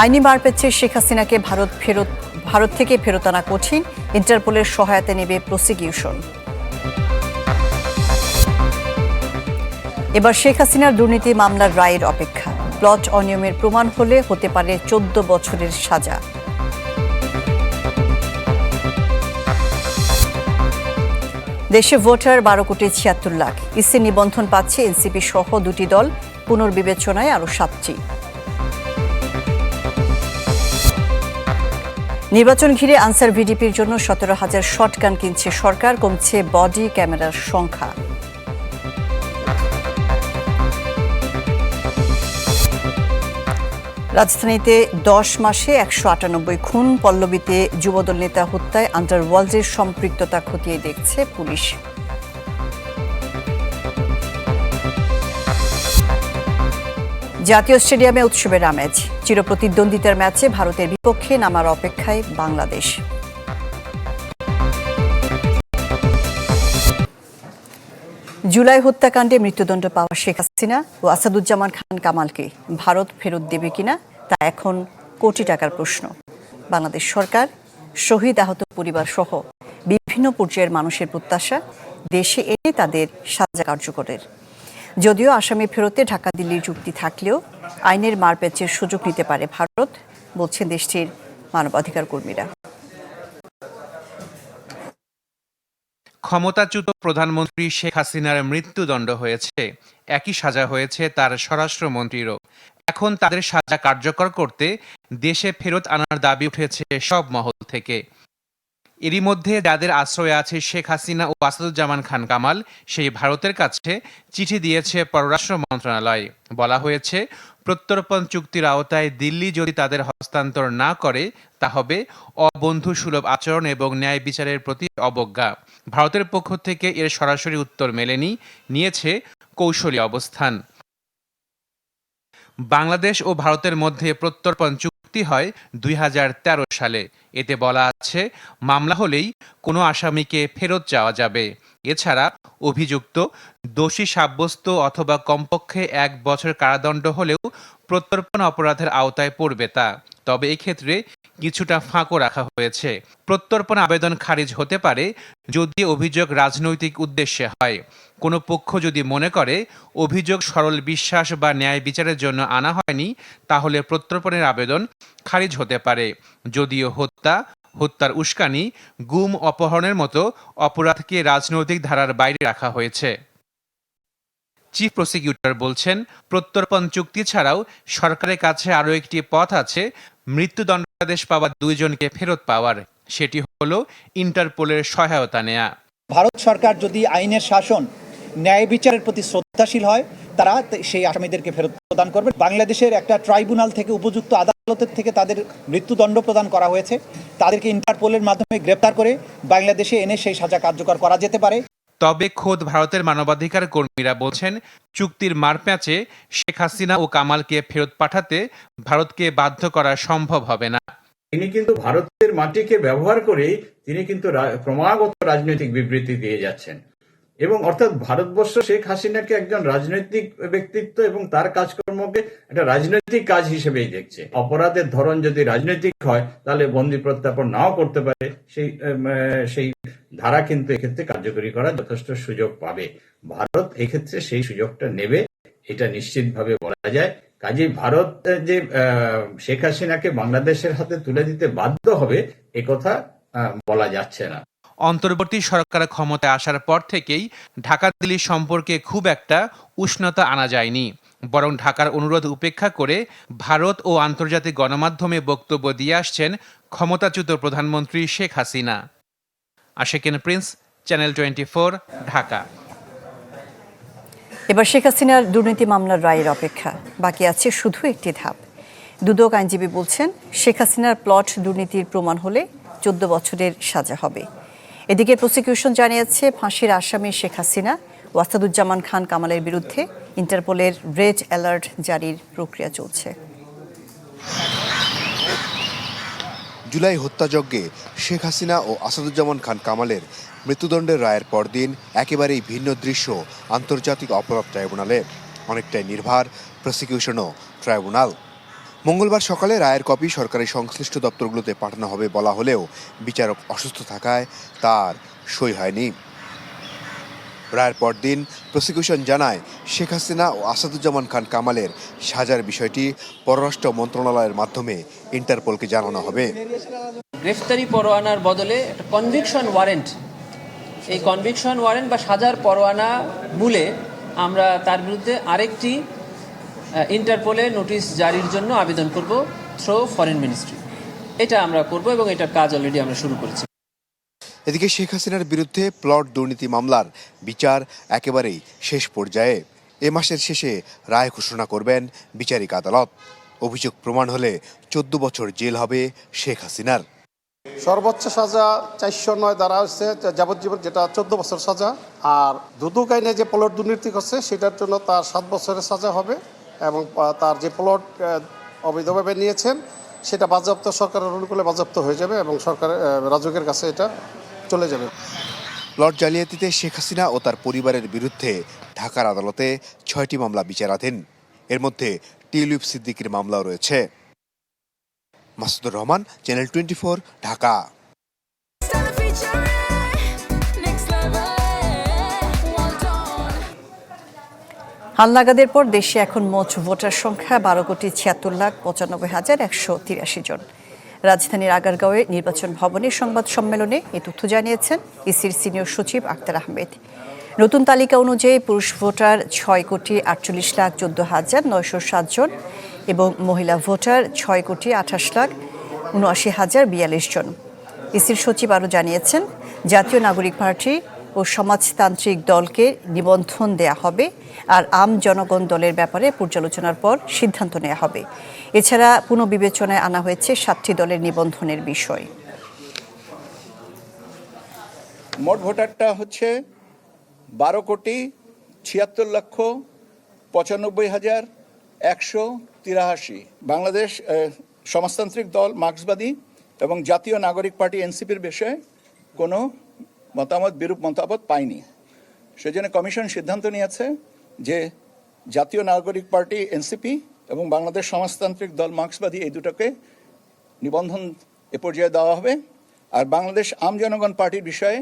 আইনি মার পেচ্ছে শেখ হাসিনাকে ভারত ফেরত, ভারত থেকে ফেরত আনা কঠিন। ইন্টারপোলের সহায়তা নেবে প্রসিকিউশন। এবার শেখ হাসিনার দুর্নীতি মামলার রায়ের অপেক্ষা। প্লট অনিয়মের প্রমাণ হলে হতে পারে চোদ্দ বছরের সাজা। দেশে ভোটার বারো কোটি ছিয়াত্তর লাখ। ইসি নিবন্ধন পাচ্ছে এনসিপি সহ দুটি দল। পুনর্বিবেচনায় আরও সাতটি। নির্বাচন ঘিরে আনসার ভিডিপির জন্য সতেরো হাজার শটগান কিনছে সরকার, কমছে বডি ক্যামেরার সংখ্যা। রাজধানীতে দশ মাসে একশো আটানব্বই খুন, পল্লবীতে যুবদল নেতা হত্যায় আন্ডারওয়ার্ল্ডের সম্পৃক্ততা খতিয়ে দেখছে পুলিশ। জাতীয় স্টেডিয়ামে উৎসবের আমেজ। চিরপ্রতিদ্বন্দ্বিতার ম্যাচে ভারতের বিপক্ষে নামার অপেক্ষায় বাংলাদেশ। জুলাই হত্যাকাণ্ডে মৃত্যুদণ্ড পাওয়া শেখ হাসিনা ও আসাদুজ্জামান খান কামালকে ভারত ফেরত দেবে কিনা, তা এখন কোটি টাকার প্রশ্ন। বাংলাদেশ সরকার, শহীদ আহত পরিবার সহ বিভিন্ন পর্যায়ের মানুষের প্রত্যাশা, দেশে এনে তাদের সাজা কার্যকরের। যদিও আসামি ফেরতে ঢাকা দিল্লির চুক্তি থাকলেও আইনের মারপ্যাচের সুযোগ নিতে পারে ভারত, বলছেন দেশটির মানবাধিকার কর্মীরা। ক্ষমতাচ্যুত প্রধানমন্ত্রী শেখ হাসিনার মৃত্যুদণ্ড হয়েছে। একই সাজা হয়েছে তার স্বরাষ্ট্রমন্ত্রীরও। এখন তাদের সাজা কার্যকর করতে দেশে ফেরত আনার দাবি উঠেছে সব মহল থেকে। এরই মধ্যে যাদের আশ্রয়ে আছে শেখ হাসিনা ও আসাদুজ্জামান খান কামাল, সেই ভারতের কাছে চিঠি দিয়েছে পররাষ্ট্র মন্ত্রণালয়। বলা হয়েছে, প্রত্যর্পণ চুক্তির আওতায় দিল্লি যদি তাদের হস্তান্তর না করে, তা হবে অবন্ধু সুলভ আচরণ এবং ন্যায় বিচারের প্রতি অবজ্ঞা। ভারতের পক্ষ থেকে এর সরাসরি উত্তর মেলেনি, নিয়েছে কৌশলী অবস্থান। বাংলাদেশ ও ভারতের মধ্যে প্রত্যর্পণ চুক্তি হয় দুই হাজার তেরো সালে। এতে বলা আছে, মামলা হলেই কোনো আসামিকে ফেরত যাওয়া যাবে। এছাড়া অভিযুক্ত দোষী সাব্যস্ত অথবা কমপক্ষে এক বছর কারাদণ্ড হলেও প্রত্যর্পণ অপরাধের আওতায় পড়বে তা। তবে এক্ষেত্রে কিছুটা ফাঁকও রাখা হয়েছে। প্রত্যর্পণ আবেদন খারিজ হতে পারে যদি অভিযোগ রাজনৈতিক উদ্দেশ্যে হয়। কোনো পক্ষ যদি মনে করে অভিযোগ সরল বিশ্বাস বা ন্যায় বিচারের জন্য আনা হয়নি, তাহলে প্রত্যর্পণের আবেদন খারিজ হতে পারে। যদিও হত্যা হত্যার উস্কানি গুম অপহরণের মতো অপরাধকে রাজনৈতিক ধারার বাইরে রাখা হয়েছে। চিফ প্রসিকিউটর বলছেন, প্রত্যর্পণ চুক্তি ছাড়াও সরকারের কাছে আরও একটি পথ আছে মৃত্যুদণ্ডাদেশ পাওয়া দুইজনকে ফেরত পাওয়ার। সেটি হলো ইন্টারপোলের সহায়তা নেয়া। ভারত সরকার যদি আইনের শাসন, ন্যায় বিচারের প্রতি শ্রদ্ধাশীল হয় তারা সেই আসামিদেরকে ফেরত প্রদান করবে। বাংলাদেশের একটা ট্রাইব্যুনাল থেকে উপযুক্ত আদালতের থেকে তাদের মৃত্যুদণ্ড প্রদান করা হয়েছে। তাদেরকে ইন্টারপোলের মাধ্যমে গ্রেপ্তার করে বাংলাদেশে এনে সেই সাজা কার্যকর করা যেতে পারে। তবে খোদ ভারতের মানবাধিকার কর্মীরা বলছেন চুক্তির মারপ্যাচে শেখ হাসিনা ও কামালকে ফেরত পাঠাতে ভারতকে বাধ্য করা সম্ভব হবে না। তিনি কিন্তু ভারতের মাটিকে ব্যবহার করে তিনি কিন্তু রা- ক্রমাগত রাজনৈতিক বিবৃতি দিয়ে যাচ্ছেন। এবং অর্থাৎ ভারতবর্ষ শেখ হাসিনাকে একজন রাজনৈতিক ব্যক্তিত্ব এবং তার কাজকর্মকে একটা রাজনৈতিক কাজ হিসেবেই দেখছে। অপরাধের ধরন যদি রাজনৈতিক হয়, তাহলে বন্দি প্রত্যাপন নাও করতে পারে। সেই সেই ধারা কিন্তু এক্ষেত্রে কার্যকরী করার যথেষ্ট সুযোগ পাবে। ভারত এক্ষেত্রে সেই সুযোগটা নেবে, এটা নিশ্চিতভাবে বলা যায়। কাজেই ভারত যে শেখ হাসিনাকে বাংলাদেশের হাতে তুলে দিতে বাধ্য হবে, একথা বলা যাচ্ছে না। অন্তর্বর্তী সরকার ক্ষমতায় আসার পর থেকেই ঢাকা দিল্লি সম্পর্কে খুব একটা উষ্ণতা আনা যায়নি। বরং ঢাকার অনুরোধ উপেক্ষা করে ভারত ও আন্তর্জাতিক গণমাধ্যমে বক্তব্য দিয়ে আসছেন ক্ষমতাচ্যুত প্রধানমন্ত্রী Sheikh Hasina. Ashekin Prince, channel twenty four, Dhaka. এবার শেখ হাসিনার দুর্নীতি মামলার রায়ের অপেক্ষা। বাকি আছে শুধু একটি ধাপ। দুদক আইনজীবী বলছেন, শেখ হাসিনার প্লট দুর্নীতির প্রমাণ হলে চোদ্দ বছরের সাজা হবে। এদিকে প্রসিকিউশন জানিয়েছে ফাঁসির আসামি শেখ হাসিনা ওয়াস্তাদুজ্জামান খান কামালের বিরুদ্ধে ইন্টারপোলের রেড অ্যালার্ট জারির প্রক্রিয়া চলছে। জুলাই হত্যাযজ্ঞে শেখ হাসিনা ও আসাদুজ্জামান খান কামালের মৃত্যুদণ্ডের রায়ের পরদিন একেবারেই ভিন্ন দৃশ্য আন্তর্জাতিক অপরাধ ট্রাইব্যুনালে অনেকটাই নির্ভার প্রসিকিউশনও ট্রাইব্যুনাল। মঙ্গলবার সকালে রায়ের কপি সরকারি সংশ্লিষ্ট দপ্তরগুলোতে পাঠানো হবে বলা হলেও বিচারক অসুস্থ থাকায় তার সই হয়নি। রায়ের পরদিন প্রসিকিউশন জানায়, শেখ হাসিনা ও আসাদুজ্জামান খান কামালের সাজার বিষয়টি পররাষ্ট্র মন্ত্রণালয়ের মাধ্যমে ইন্টারপোলকে জানানো হবে। গ্রেফতারি পরোয়ানার বদলে একটা কনভিকশন ওয়ারেন্ট এই কনভিকশন ওয়ারেন্ট বা সাজার পরোয়ানা মূলে আমরা তার বিরুদ্ধে আরেকটি ইন্টারপোলে নোটিশ জারির জন্য আবেদন করব থ্রো ফরেন মিনিস্ট্রি। এটা আমরা করব এবং এটার কাজ অলরেডি আমরা শুরু করেছি। এদিকে শেখ হাসিনার বিরুদ্ধে প্লট দুর্নীতি মামলার বিচার একেবারেই শেষ পর্যায়ে। এ মাসের শেষে রায় ঘোষণা করবেন বিচারিক আদালত। অভিযোগ প্রমাণ হলে চোদ্দ বছর জেল হবে শেখ হাসিনার। সর্বোচ্চ সাজা চারশো নয় দ্বারা হচ্ছে যাবজ্জীবন যেটা চোদ্দ বছর সাজা। আর দুদক আইনে যে প্লট দুর্নীতি করছে সেটার জন্য তার সাত বছরের সাজা হবে। এবং তার যে প্লট অবৈধভাবে নিয়েছেন, সেটা বাজেয়াপ্ত সরকারের অনুকূলে বাজেয়াপ্ত হয়ে যাবে এবং সরকারের রাজকের কাছে এটা চলে যাবে। প্লট জালিয়াতিতে শেখ হাসিনা ও তার পরিবারের বিরুদ্ধে ঢাকার আদালতে ছয়টি মামলা বিচারাধীন। এর মধ্যে টিউলিপ সিদ্দিকির মামলাও রয়েছে। Masudur Rahman, channel twenty Dhaka. হালনাগাদের পর দেশে এখন মোট ভোটার সংখ্যা বারো কোটি ছিয়াত্তর লাখ পঁচানব্বই হাজার একশো তিরাশি জন। রাজধানীর আগারগাঁওয়ে নির্বাচন ভবনে সংবাদ সম্মেলনে এ তথ্য জানিয়েছেন ইসির সিনিয়র সচিব আক্তার আহমেদ। নতুন তালিকা অনুযায়ী পুরুষ ভোটার ছয় কোটি আটচল্লিশ লাখ চোদ্দ হাজার নয়শো সাত জন এবং মহিলা ভোটার ছয় কোটি আঠাশ লাখ উনআশি হাজার বিয়াল্লিশ জন। ইসির সচিব আরও জানিয়েছেন, জাতীয় নাগরিক পার্টি ও সমাজতান্ত্রিক দলকে নিবন্ধন দেয়া হবে আর আম জনগণ দলের ব্যাপারে পর্যালোচনার পর সিদ্ধান্ত নেওয়া হবে। এছাড়া পুনঃবিবেচনায় আনা হয়েছে সাতটি দলের নিবন্ধনের বিষয়। মোট ভোটারটা হচ্ছে বারো কোটি ছিয়াত্তর লক্ষ পঁচানব্বই হাজার একশো তিরাশি। বাংলাদেশ সমাজতান্ত্রিক দল মার্ক্সবাদী এবং জাতীয় নাগরিক পার্টি এনসিপির বিষয়ে কোনো মতামত, বিরূপ মতামত পায়নি সেজন্য কমিশন সিদ্ধান্ত নিয়েছে যে জাতীয় নাগরিক পার্টি, এনসিপি এবং বাংলাদেশ সমাজতান্ত্রিক দল মার্ক্সবাদী এই দুটোকে নিবন্ধন এ পর্যায়ে দেওয়া হবে। আর বাংলাদেশ আম জনগণ পার্টির বিষয়ে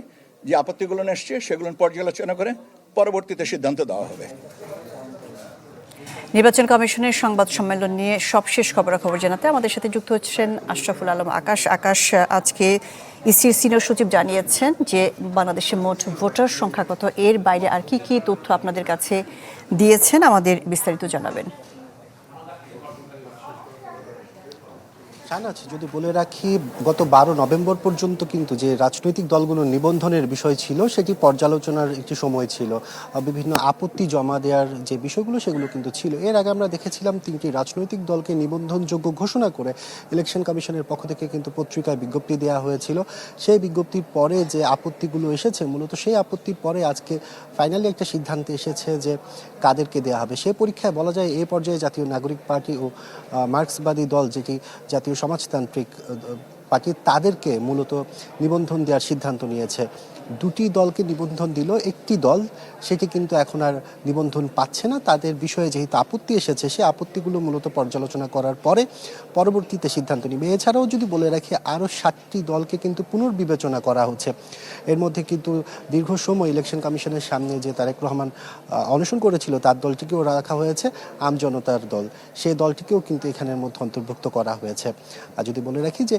যে আপত্তিগুলো এসছে, সেগুলো পর্যালোচনা করে পরবর্তীতে সিদ্ধান্ত দেওয়া হবে। নির্বাচন কমিশনের সংবাদ সম্মেলন নিয়ে সবশেষ খবরাখবর জানাতে আমাদের সাথে যুক্ত হচ্ছেন আশরাফুল আলম আকাশ। আকাশ, আজকে ইসির সিনিয়র সচিব জানিয়েছেন যে বাংলাদেশে মোট ভোটার সংখ্যা কত, এর বাইরে আর কি কি তথ্য আপনাদের কাছে দিয়েছেন আমাদের বিস্তারিত জানাবেন। আছে? যদি বলে রাখি, গত বারো নভেম্বর পর্যন্ত কিন্তু যে রাজনৈতিক দলগুলোর নিবন্ধনের বিষয় ছিল, সেটি পর্যালোচনার একটি সময় ছিল। বিভিন্ন আপত্তি জমা দেওয়ার যে বিষয়গুলো, সেগুলো কিন্তু ছিল। এর আগে আমরা দেখেছিলাম তিনটি রাজনৈতিক দলকে নিবন্ধনযোগ্য ঘোষণা করে ইলেকশন কমিশনের পক্ষ থেকে কিন্তু পত্রিকায় বিজ্ঞপ্তি দেওয়া হয়েছিল। সেই বিজ্ঞপ্তির পরে যে আপত্তিগুলো এসেছে, মূলত সেই আপত্তির পরে আজকে ফাইনালি একটা সিদ্ধান্তে এসেছে যে কাদেরকে দেওয়া হবে। সে পরীক্ষায় বলা যায় এই পর্যায়ে জাতীয় নাগরিক পার্টি ও মার্ক্সবাদী দল, যেটি জাতীয় সমাজতান্ত্রিক পার্টি তাদেরকে মূলত নিবন্ধন দেওয়ার সিদ্ধান্ত নিয়েছে। দুটি দলকে নিবন্ধন দিল। একটি দল, সেটি কিন্তু এখন আর নিবন্ধন পাচ্ছে না। তাদের বিষয়ে যেহেতু আপত্তি এসেছে, সে আপত্তিগুলো মূলত পর্যালোচনা করার পরে পরবর্তীতে সিদ্ধান্ত নিবে। এছাড়াও যদি বলে রাখি, আরও ষাটটি দলকে কিন্তু পুনর্বিবেচনা করা হচ্ছে। এর মধ্যে কিন্তু দীর্ঘ সময় ইলেকশন কমিশনের সামনে যে তারেক রহমান অনশন করেছিল, তার দলটিকেও রাখা হয়েছে, আম জনতার দল। সেই দলটিকেও কিন্তু এখানের মধ্যে অন্তর্ভুক্ত করা হয়েছে। আর যদি বলে রাখি যে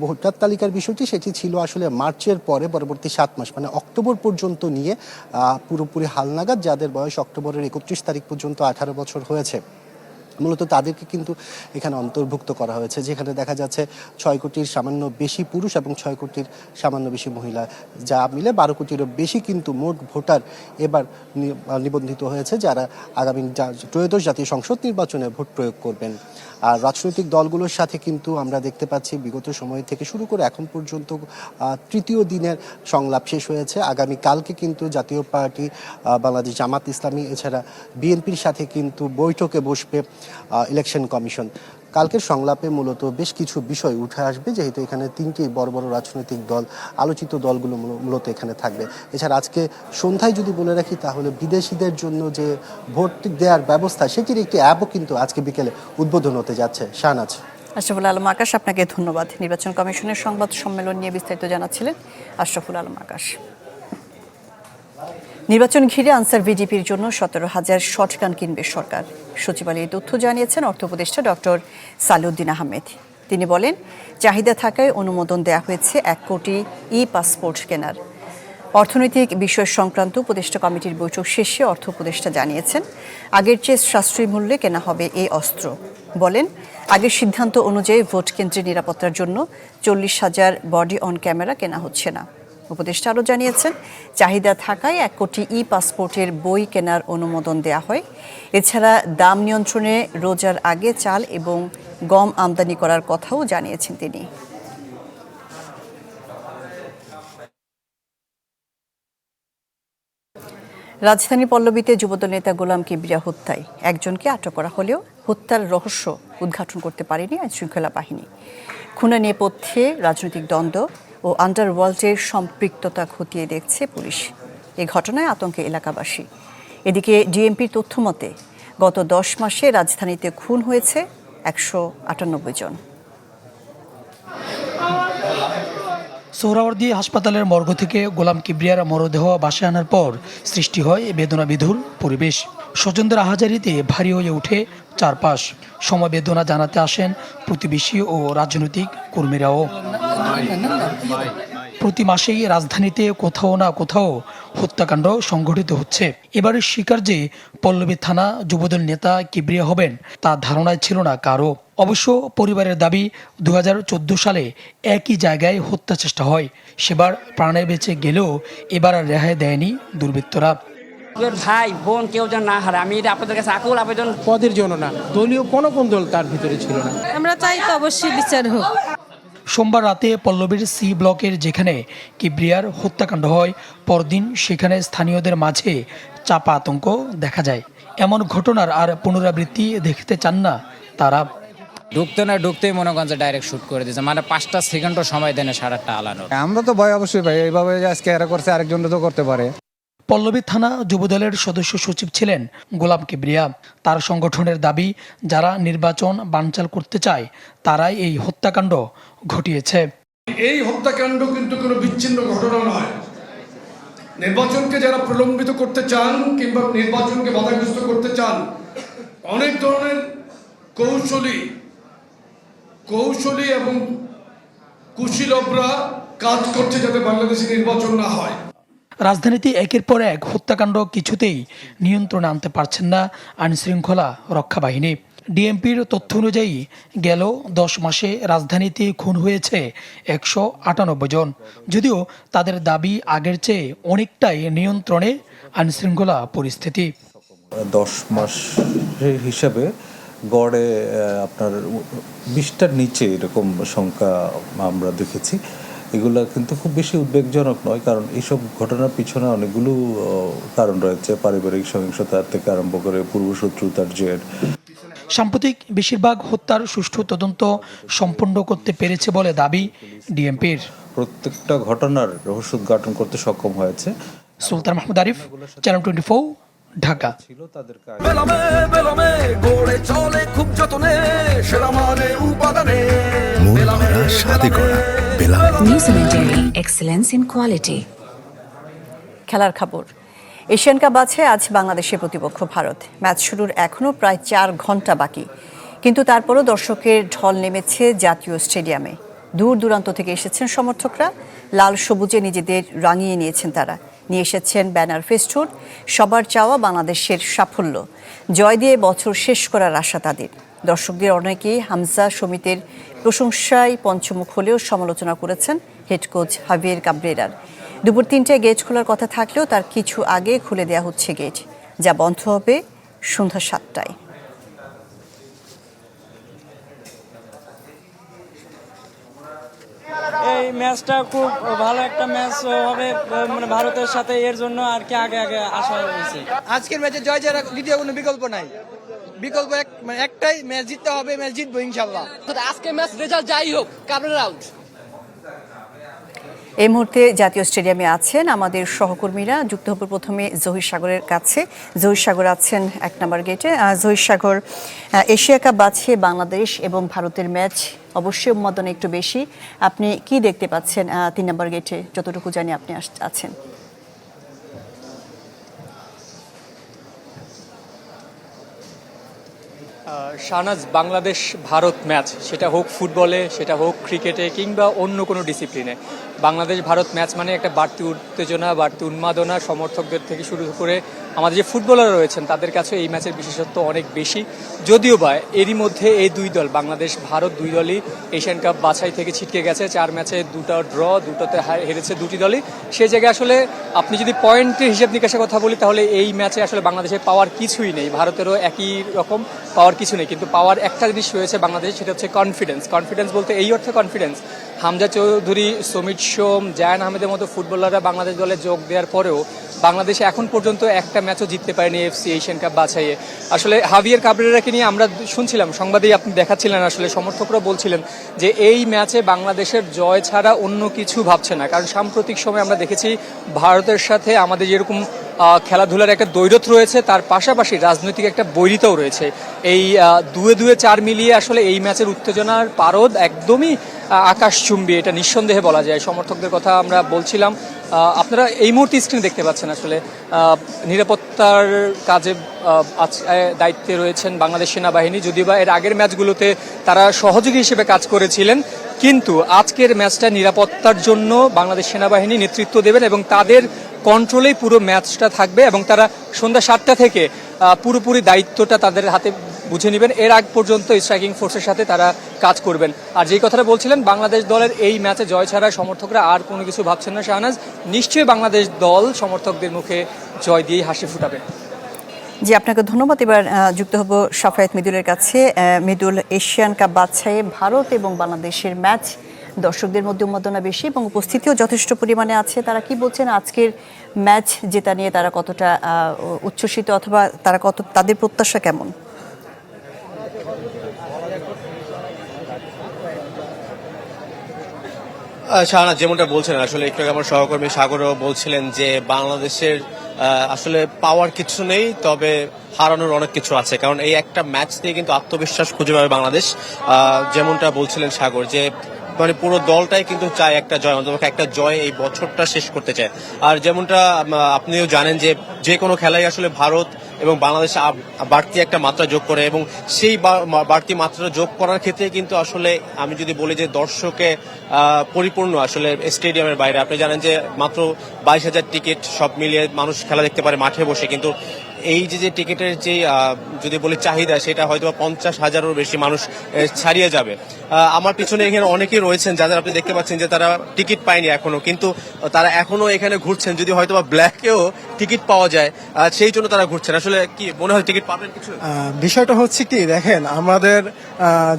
ভোটার তালিকার বিষয়টি, সেটি ছিল আসলে মার্চের পরে, পরবর্তী সাত মাস মানে অক্টোবর পর্যন্ত নিয়ে পুরোপুরি হালনাগাদ, যাদের বয়স অক্টোবরের একত্রিশ তারিখ পর্যন্ত আঠারো বছর হয়েছে। মূলত তাদেরকে কিন্তু এখানে অন্তর্ভুক্ত করা হয়েছে, যেখানে দেখা যাচ্ছে ছয় কোটির সামান্য বেশি পুরুষ এবং ছয় কোটির সামান্য বেশি মহিলা। যা মিলে বারো কোটিরও বেশি কিন্তু মোট ভোটার এবার নিবন্ধিত হয়েছে, যারা আগামী ত্রয়োদশ জাতীয় সংসদ নির্বাচনে ভোট প্রয়োগ করবেন। আর রাজনৈতিক দলগুলোর সাথে কিন্তু আমরা দেখতে পাচ্ছি বিগত সময় থেকে শুরু করে এখন পর্যন্ত তৃতীয় দিনের সংলাপ শেষ হয়েছে। আগামী কালকে কিন্তু জাতীয় পার্টি বাংলাদেশ জামাত ইসলামী, এছাড়া বিএনপির সাথে কিন্তু বৈঠকে বসবে ইলেকশন কমিশন। কালকের সংলাপে মূলত বেশ কিছু বিষয় উঠে আসবে, যেহেতু এখানে তিনটি বড় বড় রাজনৈতিক দল, আলোচিত দলগুলো মূলত এখানে থাকবে। এছাড়া আজকে সন্ধ্যায় যদি বলে রাখি, তাহলে বিদেশিদের জন্য যে ভোট দেওয়ার ব্যবস্থা, সেটির একটি অ্যাপও কিন্তু আজকে বিকেলে উদ্বোধন হতে যাচ্ছে। শাহনাজ। আশরাফুল আলম আকাশ, আপনাকে ধন্যবাদ। নির্বাচন কমিশনের সংবাদ সম্মেলন নিয়ে বিস্তারিত জানাচ্ছিলেন আশরাফুল আলম আকাশ। নির্বাচন ঘিরে আনসার বিজেপির জন্য সতেরো হাজার শর্টগান কিনবে সরকার। সচিবালয়ে তথ্য জানিয়েছেন অর্থ উপদেষ্টা ডক্টর সালুদ্দিন আহমেদ। তিনি বলেন, চাহিদা থাকায় অনুমোদন দেওয়া হয়েছে এক কোটি ই পাসপোর্ট কেনার। অর্থনৈতিক বিষয় সংক্রান্ত উপদেষ্টা কমিটির বৈঠক শেষে অর্থ উপদেষ্টা জানিয়েছেন, আগের চেয়ে সাশ্রয়ী মূল্যে কেনা হবে এই অস্ত্র। বলেন, আগের সিদ্ধান্ত অনুযায়ী ভোট কেন্দ্রের নিরাপত্তার জন্য চল্লিশ হাজার বডি অন ক্যামেরা কেনা হচ্ছে না। উপদেষ্টা আরও জানিয়েছেন, চাহিদা থাকায় এক কোটি ই পাসপোর্টের বই কেনার অনুমোদন দেওয়া হয়। এছাড়া দাম নিয়ন্ত্রণে রোজার আগে চাল এবং গম আমদানি করার কথাও জানিয়েছেন তিনি। রাজধানী পল্লবীতে যুবদল নেতা গোলাম কিবরিয়া হত্যায় একজনকে আটক করা হলেও হত্যার রহস্য উদ্ঘাটন করতে পারেনি আইনশৃঙ্খলা বাহিনী। খুনা নেপথ্যে রাজনৈতিক দ্বন্দ্ব ও আন্ডারওয়ার্ল্ডের সম্পৃক্ততা খতিয়ে দেখছে পুলিশ। এ ঘটনায় আতঙ্কে এলাকাবাসী। এদিকে ডিএমপির তথ্যমতে, গত দশ মাসে রাজধানীতে খুন হয়েছে একশো আটানব্বই জন। সোহরাওয়ার্দী হাসপাতালের মর্গ থেকে গোলাম কিবরিয়ার মরদেহ বাসায় আনার পর সৃষ্টি হয় বেদনা বিধুর পরিবেশ। স্বজনদের আহাজারিতে ভারী হয়ে ওঠে চারপাশ। সমবেদনা জানাতে আসেন প্রতিবেশী ও রাজনৈতিক কর্মীরাও। প্রতি মাসেই রাজধানীতে কোথাও না কোথাও হত্যাকাণ্ড সংঘটিত হচ্ছে। এবারের শিকার যে পল্লবী থানা যুবদল নেতা কিবরিয়া হবেন তা ধারণায় ছিল না কারও অবশ্য পরিবারের দাবি দুই হাজার চোদ্দ সালে একই জায়গায় হত্যা চেষ্টা হয়। সেবার প্রাণে বেঁচে গেলেও এবার আর রেহাই দেয়নি দুর্বৃত্তরা। ভাই বোন কেউ যেন না হারে আমি এটা আপনাদের কাছে আকুল আবেদন পদের জন্য না দলীয় কোনো কোন দল তার ভিতরে ছিল না। আমরা চাই তো অবশ্যই বিচার হোক। সোমবার রাতে পল্লবীর সি ব্লকের যেখানে কিবরিয়ার হত্যাকাণ্ড হয় পরদিন সেখানে স্থানীয়দের মাঝে চাপা আতঙ্ক দেখা যায়। এমন ঘটনার আর পুনরাবৃত্তি দেখতে চান না তারা। ঢুকতে না ঢুকতেই মনে করেন যে ডাইরেক্ট শুট করে দিয়েছে। মানে পাঁচটা সেকেন্ডও সময় দেয় না সারাটা আলানোর। আমরা তো ভয় অবশ্যই ভাই এইভাবে আজকে এরা করছে আরেকজন তো করতে পারে। পল্লবী থানা যুবদলের সদস্য সচিব ছিলেন গোলাম কিবরিয়া। তার সংগঠনের দাবি, যারা নির্বাচন বানচাল করতে চায়, তারাই এই হত্যাকাণ্ড ঘটিয়েছে। এই হত্যাকাণ্ড কিন্তু কোনো বিচ্ছিন্ন ঘটনা নয়। নির্বাচনকে যারা প্রলম্বিত করতে চান কিংবা নির্বাচনকে বাধাগ্রস্ত করতে চান, অনেক ধরনের কৌশলী কৌশলী এবং কুশীলভরা কাজ করছে যাতে বাংলাদেশে নির্বাচন না হয়। রাজধানীতে একের পর এক হত্যাকাণ্ড কিছুতেই নিয়ন্ত্রণে আনতে পারছেন না আইনশৃঙ্খলা রক্ষা বাহিনী ডিএমপির তথ্য অনুযায়ী গেল দশ মাসে রাজধানীতে খুন হয়েছে একশো আটানব্বই জন। যদিও তাদের দাবি আগের চেয়ে অনেকটাই নিয়ন্ত্রণে আইনশৃঙ্খলা পরিস্থিতি। দশ মাস হিসাবে গড়ে আপনার বিশটার নিচে এরকম সংখ্যা আমরা দেখেছি। এগুলো কিন্তু খুব বেশি উদ্বেগজনক নয় কারণ এইসব ঘটনার পিছনে অনেকগুলো কারণ রয়েছে। পারিবারিক সহিংসতা থেকে আরম্ভ করে পূর্বশত্রুতার জের। সাম্প্রতিক বেশিরভাগ হত্যার সুষ্ঠু তদন্ত সম্পন্ন করতে পেরেছে বলে দাবি ডিএমপির। প্রত্যেকটা ঘটনার রহস্য উদ্ঘাটন করতে সক্ষম হয়েছে। Sultan Mahmud Arif channel twenty four Dhaka. ছিল তাদের কাজ এক্সেলেন্স ইন কোয়ালিটি খেলার খবর। এশিয়ান কাপ আছে আজ বাংলাদেশের প্রতিপক্ষ ভারত। ম্যাচ শুরুর এখনও প্রায় চার ঘণ্টা বাকি। কিন্তু তারপরও দর্শকের ঢল নেমেছে জাতীয় স্টেডিয়ামে। দূর দূরান্ত থেকে এসেছেন সমর্থকরা। লাল সবুজে নিজেদের রাঙিয়ে নিয়েছেন তারা। নিয়ে এসেছেন ব্যানার ফেস্টুন। সবার চাওয়া বাংলাদেশের সাফল্য। জয় দিয়ে বছর শেষ করার আশা তাদের। দর্শকদের অনেকেই হামজা সমিতির প্রশংসায় পঞ্চমুখ হলেও সমালোচনা করেছেন হেড কোচ হাভিয়ের কাবরেরার। দুপুর তিনটায় গেট খোলার কথা থাকলেও তার কিছু আগে খুলে দেওয়া হচ্ছে গেট যা বন্ধ হবে সন্ধ্যা সাতটায়। এই ম্যাচটা খুব ভালো একটা ম্যাচ হবে মানে ভারতের সাথে এর জন্য আর কি আগে আগে আসা হয়েছে। আজকের ম্যাচে জয় জয়ের দ্বিতীয় কোনো বিকল্প নাই। বিকল্প এক মানে একটাই ম্যাচ জিততে হবে ম্যাচ জিতবো ইনশাল্লাহ। আজকে ম্যাচ রেজাল্ট যাই হোক কারণ আউট এই মুহূর্তে জাতীয় স্টেডিয়ামে আছেন আমাদের সহকর্মীরা। যুক্ত হব প্রথমে জহির সাগরের কাছে। জহির সাগর আছেন এক নম্বর গেটে। আহ, জহির সাগর এশিয়া কাপ বাছে বাংলাদেশ এবং ভারতের ম্যাচ অবশ্যই উন্মাদনা একটু বেশি। আপনি কি দেখতে পাচ্ছেন আহ, তিন নম্বর গেটে? যতটুকু জানি আপনি আছেন। শাহনাজ, বাংলাদেশ, ভারত ম্যাচ, সেটা হোক ফুটবলে, সেটা হোক ক্রিকেটে কিংবা অন্য কোনো ডিসিপ্লিনে। বাংলাদেশ, ভারত ম্যাচ মানে একটা বাড়তি উত্তেজনা, বাড়তি উন্মাদনা সমর্থকদের থেকে শুরু করে আমাদের যে ফুটবলার রয়েছেন, তাদের কাছে এই ম্যাচের বিশেষত্ব অনেক বেশি। যদিও বা এরই মধ্যে এই দুই দল, বাংলাদেশ, ভারত দুই দলই এশিয়ান কাপ বাছাই থেকে ছিটকে গেছে। চার ম্যাচে দুটো ড্র, দুটোতে হার- হেরেছে দুটি দলই। সেই জায়গায় আসলে আপনি যদি পয়েন্টের হিসাব নিকাশের কথা বলি, তাহলে এই ম্যাচে আসলে বাংলাদেশের পাওয়ার কিছুই নেই। ভারতেরও একই রকম পাওয়ার কিছু নেই, কিন্তু পাওয়ার একটা জিনিস রয়েছে বাংলাদেশে, সেটা হচ্ছে কনফিডেন্স কনফিডেন্স বলতে এই অর্থে কনফিডেন্স হামজা চৌধুরী সমিত সোম জায়ান আহমেদের মতো ফুটবলাররা বাংলাদেশ দলে যোগ দেওয়ার পরেও বাংলাদেশে এখন পর্যন্ত একটা ম্যাচও জিততে পারেনি এফসি এশিয়ান কাপ বাছাইয়ে। আসলে হাভিয়ার কাবরেরাকে নিয়ে আমরা শুনছিলাম সংবাদেই আপনি দেখাচ্ছিলেন আসলে সমর্থকরা বলছিলেন যে এই ম্যাচে বাংলাদেশের জয় ছাড়া অন্য কিছু ভাবছে না। কারণ সাম্প্রতিক সময় আমরা দেখেছি ভারতের সাথে আমাদের যেরকম খেলাধুলার একটা দৈরথ রয়েছে তার পাশাপাশি রাজনৈতিক একটা বৈরিতাও রয়েছে। এই দুয়ে দুয়ে চার মিলিয়ে আসলে এই ম্যাচের উত্তেজনার পারদ একদমই আহ, আকাশচুম্বী এটা নিঃসন্দেহে বলা যায়। সমর্থকদের কথা আমরা বলছিলাম। আপনারা এই মুহূর্তে স্ক্রিনে দেখতে পাচ্ছেন আসলে। নিরাপত্তার কাজে দায়িত্বে রয়েছেন বাংলাদেশ সেনাবাহিনী। যদিও বা এর আগের ম্যাচগুলোতে তারা সহযোগী হিসেবে কাজ করেছিলেন। কিন্তু আজকের ম্যাচটা নিরাপত্তার জন্য বাংলাদেশ সেনাবাহিনী নেতৃত্ব দেবেন এবং তাদের কন্ট্রোলেই পুরো ম্যাচটা থাকবে এবং তারা সন্ধ্যা সাতটা থেকে পুরোপুরি দায়িত্বটা তাদের হাতে বুঝে নেবেন। এর আগ পর্যন্ত স্ট্রাইকিং ফোর্সের সাথে তারা কাজ করবেন। আর যেই কথাটা বলছিলেন, বাংলাদেশ দলের এই ম্যাচে জয় ছাড়া সমর্থকরা আর কোনো কিছু ভাবছেন না, শাহনাজ। নিশ্চয়ই বাংলাদেশ দল সমর্থকদের মুখে জয় দিয়েই হাসি ফুটাবে। জি, আপনাকে ধন্যবাদ। এবার যুক্ত হব সাফায়েত মিদুলের কাছে। মিদুল, এশিয়ান কাপ বাদশাহে ভারত এবং বাংলাদেশের ম্যাচ দর্শকদের মধ্যে উন্মাদনা বেশি এবং উপস্থিতিও যথেষ্ট পরিমাণে আছে। তারা কি বলছেন, আজকের ম্যাচ জেতা নিয়ে তারা কতটা উচ্ছ্বসিত অথবা তারা কত, তাদের প্রত্যাশা কেমন? শাহানা যেমনটা বলছেন, আসলে একটু আমার সহকর্মী সাগরও বলছিলেন যে বাংলাদেশের আসলে পাওয়ার কিছু নেই, তবে হারানোর অনেক কিছু আছে। কারণ এই একটা ম্যাচ দিয়ে কিন্তু আত্মবিশ্বাস খুঁজে পাবে বাংলাদেশ। যেমনটা বলছিলেন সাগর, যে মানে পুরো দলটাই কিন্তু চায় একটা জয় অন্তত একটা জয় এই বছরটা শেষ করতে চায়। আর যেমনটা আপনিও জানেন যে যে কোনো খেলায় আসলে ভারত এবং বাংলাদেশ বাড়তি একটা মাত্রা যোগ করে এবং সেই বাড়তি মাত্রা যোগ করার ক্ষেত্রে কিন্তু আসলে আমি যদি বলি যে দর্শকে পরিপূর্ণ আসলে স্টেডিয়ামের বাইরে। আপনি জানেন যে মাত্র বাইশ হাজার টিকিট সব মিলিয়ে মানুষ খেলা দেখতে পারে মাঠে বসে, কিন্তু এই যে যে টিকিটের যে যদি বলি চাহিদা, সেটা হয়তো পঞ্চাশ হাজারেরও বেশি মানুষ ছাড়িয়ে যাবে। আমার পিছনে এখানে অনেকেই রয়েছেন যাদের আপনি দেখতে পাচ্ছেন যে তারা টিকিট পায়নি এখনও, কিন্তু তারা এখনও এখানে ঘুরছেন, যদি হয়তো বা ব্ল্যাকেও টিকিট পাওয়া যায় সেই জন্য তারা ঘুরছেন। আসলে কি মনে হয় টিকিট পাবেন কিছু? বিষয়টা হচ্ছে কি, দেখেন, আমাদের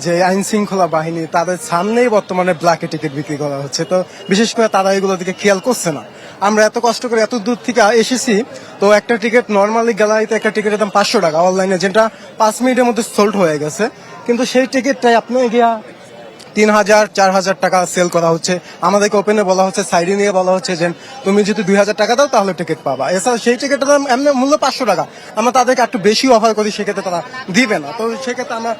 যে আইন শৃঙ্খলা বাহিনী, তাদের সামনেই বর্তমানে ব্ল্যাকে টিকিট বিক্রি করা হচ্ছে। তো বিশেষ করে তারা এগুলো দিকে খেয়াল করছে না। আমরা এত কষ্ট করে এত দূর থেকে এসেছি, তো একটা টিকিট নর্মালি গ্যালারিতে একটা টিকিটের দাম পাঁচশো টাকা অনলাইনে যেটা পাঁচ মিনিটের মধ্যে সোল্ড হয়ে গেছে। কিন্তু সেই টিকিটটাই আপনি গিয়া তিন হাজার চার হাজার টাকা সেল করা হচ্ছে। আমাদেরকে ওপেনে বলা হচ্ছে সাইডে নিয়ে বলা হচ্ছে যে, তুমি যদি দুই হাজার টাকা দাও তাহলে টিকিট পাবা। এছাড়া সেই টিকিটের দাম এমনি মূল্য পাঁচশো টাকা। আমরা তাদেরকে একটু বেশি অফার করি, সেক্ষেত্রে তারা দিবে না। তো সেক্ষেত্রে আমরা,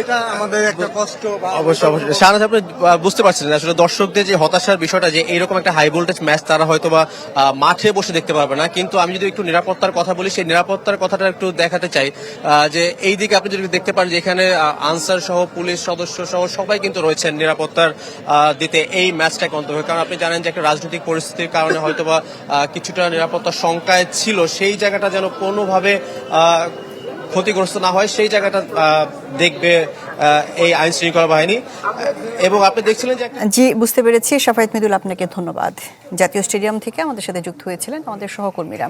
এটা আমাদের একটা কষ্ট অবশ্যই অবশ্যই। শাহনাজ, আপনি বুঝতে পারছেন আসলে দর্শকদের যে হতাশার বিষয়টা যে এরকম একটা হাই ভোল্টেজ ম্যাচ তারা হয়তো বা মাঠে বসে দেখতে পারবে না। কিন্তু আমি যদি একটু নিরাপত্তার কথা বলি, সেই নিরাপত্তার কথাটা একটু দেখাতে চাই যে এই দিকে আপনি যদি দেখতে পারেন যে এখানে আনসার সহ, পুলিশ সদস্য সহ সবাই কিন্তু রয়েছেন নিরাপত্তার দিতে এই ম্যাচটাকে অন্তর্ভুক্ত। কারণ আপনি জানেন যে একটা রাজনৈতিক পরিস্থিতির কারণে হয়তো বা আহ, কিছুটা নিরাপত্তার শঙ্কায় ছিল। সেই জায়গাটা যেন কোনোভাবে ক্ষতিগ্রস্ত না হয় সেই জায়গাটা দেখবে এই আইন শৃঙ্খলা বাহিনী। এবং আপনি দেখছিলেন যে জি বুঝতে পেরেছি। সাফায়েত মিদুল আপনাকে ধন্যবাদ। জাতীয় স্টেডিয়াম থেকে আমাদের সাথে যুক্ত হয়েছিলেন আমাদের সহকর্মীরা।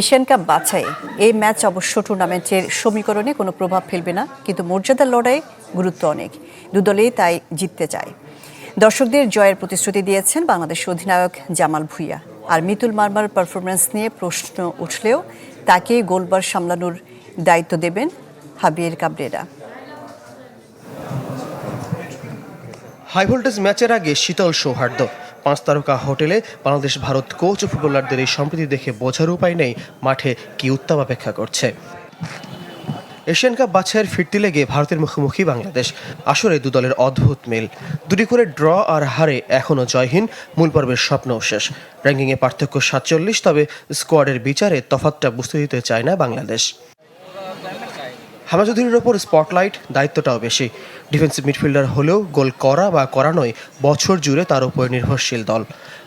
এশিয়ান কাপ বাছাই। এই ম্যাচ অবশ্য টুর্নামেন্টের সমীকরণে কোনো প্রভাব ফেলবে না, কিন্তু মর্যাদার লড়াই গুরুত্ব অনেক। দুদলেই তাই জিততে চায়। দর্শকদের জয়ের প্রতিশ্রুতি দিয়েছেন বাংলাদেশ অধিনায়ক জামাল ভুইয়া। আর মিতুল মার্মার পারফরমেন্স নিয়ে প্রশ্ন উঠলেও তাকে গোলবার সামলানোর দায়িত্ব দেবেন হাবিয়ের কাবরেরা। হাই ভোল্টেজ ম্যাচের আগে শীতল সৌহার্দ্য। পাঁচ তারকা হোটেলে বাংলাদেশ, ভারত কোচ ও ফুটবলারদের এই সম্প্রীতি দেখে বোঝার উপায় নেই, মাঠে কি উত্তাপ অপেক্ষা করছে। এশিয়ান কাপ বাছাইয়ের ফিরতি লেগে ভারতের মুখোমুখি বাংলাদেশ। আসরে দু দলের অদ্ভুত মিল। দুটি করে ড্র আর হারে এখনও জয়হীন, মূল পর্বের স্বপ্নও শেষ। র্যাঙ্কিংয়ে পার্থক্য সাতচল্লিশ, তবে স্কোয়াডের বিচারে তফাতটা বুঝতে দিতে চায় না বাংলাদেশ। হামাজুদ্দিনের ওপর স্পটলাইট দায়িত্বটাও বেশি। ডিফেন্সিভ মিডফিল্ডার হলেও গোল করা বা করানোয় বছর জুড়ে তার উপর নির্ভরশীল দল।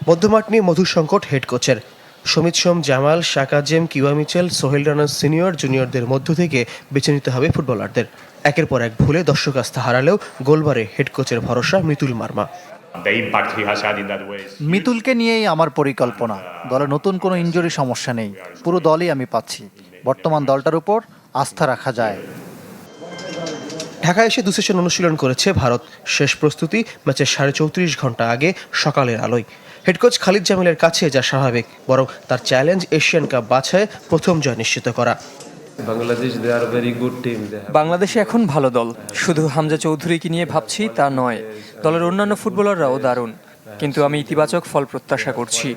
মধ্যমাঠ নিয়ে মধুর সংকট হেড কোচের। সমিত সোম জামাল শাকাজেম কিওয়া মিচেল সোহেল রানা সিনিয়র জুনিয়রদের মধ্য থেকে বেছে নিতে হবে ফুটবলারদের। একের পর এক ভুলে দর্শক আস্থা হারালেও গোলবারে হেড কোচের ভরসা মিতুল মার্মা। মিতুলকে নিয়েই আমার পরিকল্পনা। দলে নতুন কোনো ইনজুরি সমস্যা নেই। পুরো দলই আমি পাচ্ছি। বর্তমান দলটার উপর আস্থা রাখা যায়। ঢাকায় এসে দু সেশন অনুশীলন করেছে ভারত। শেষ প্রস্তুতি ম্যাচের সাড়ে চৌত্রিশ ঘণ্টা আগে সকালের আলোয়। হেড কোচ খালিদ জামিলের কাছে যা স্বাভাবিক বরং তার চ্যালেঞ্জ এশিয়ান কাপ বাছায় প্রথম জয় নিশ্চিত করা। বাংলাদেশে এখন ভালো দল। শুধু হামজা চৌধুরীকে নিয়ে ভাবছি তা নয় দলের অন্যান্য ফুটবলাররাও দারুণ। কিন্তু আমি ইতিবাচক ফল প্রত্যাশা করছি।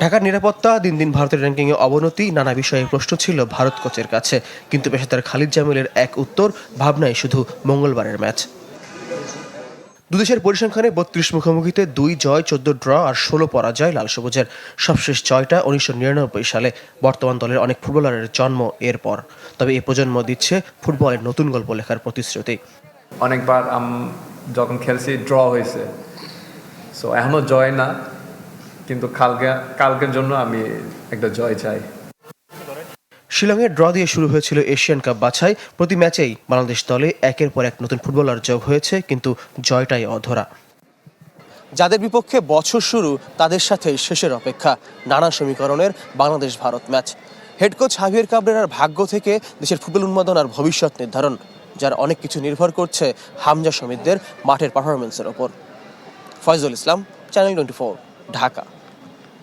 ঢাকার নিরাপত্তা, দিন দিন ভারতের র্যাঙ্কিংয়ে অবনতি, নানা বিষয়ে প্রশ্ন ছিল ভারত কোচের কাছে। কিন্তু পেশাদার খালিদ জামিলের এক উত্তর ভাবনায় শুধু মঙ্গলবারের ম্যাচ। দুদেশের পরিসংখ্যানে বত্রিশ মুখোমুখিতে দুই জয়, চোদ্দ ড্র আর ষোলো পরাজয় লাল সবুজের। সবশেষ জয়টা উনিশশো নিরানব্বই সালে বর্তমান দলের অনেক ফুটবলারের জন্ম এরপর। তবে এ প্রজন্ম দিচ্ছে ফুটবলের নতুন গল্প লেখার প্রতিশ্রুতি। অনেকবার যখন খেলছি, ড্র হয়েছে। সো এখনও জয় না। কিন্তু কালকে, কালকের জন্য আমি একটা জয় চাই। শিলংয়ে ড্র দিয়ে শুরু হয়েছিল এশিয়ান কাপ বাছাই। প্রতি ম্যাচেই বাংলাদেশ দলে একের পর এক নতুন ফুটবলার যোগ হয়েছে, কিন্তু জয়টাই অধরা। যাদের বিপক্ষে বছর শুরু, তাদের সাথে শেষের অপেক্ষা। নানা সমীকরণের Bangladesh Bharat match. Head coach Javier কাবরেরার ভাগ্য থেকে দেশের ফুটবল উন্মাদনার ভবিষ্যৎ নির্ধারণ, যার অনেক কিছু নির্ভর করছে হামজা সমিতদের মাঠের পারফরমেন্সের ওপর। Foyzul Islam channel twenty Dhaka.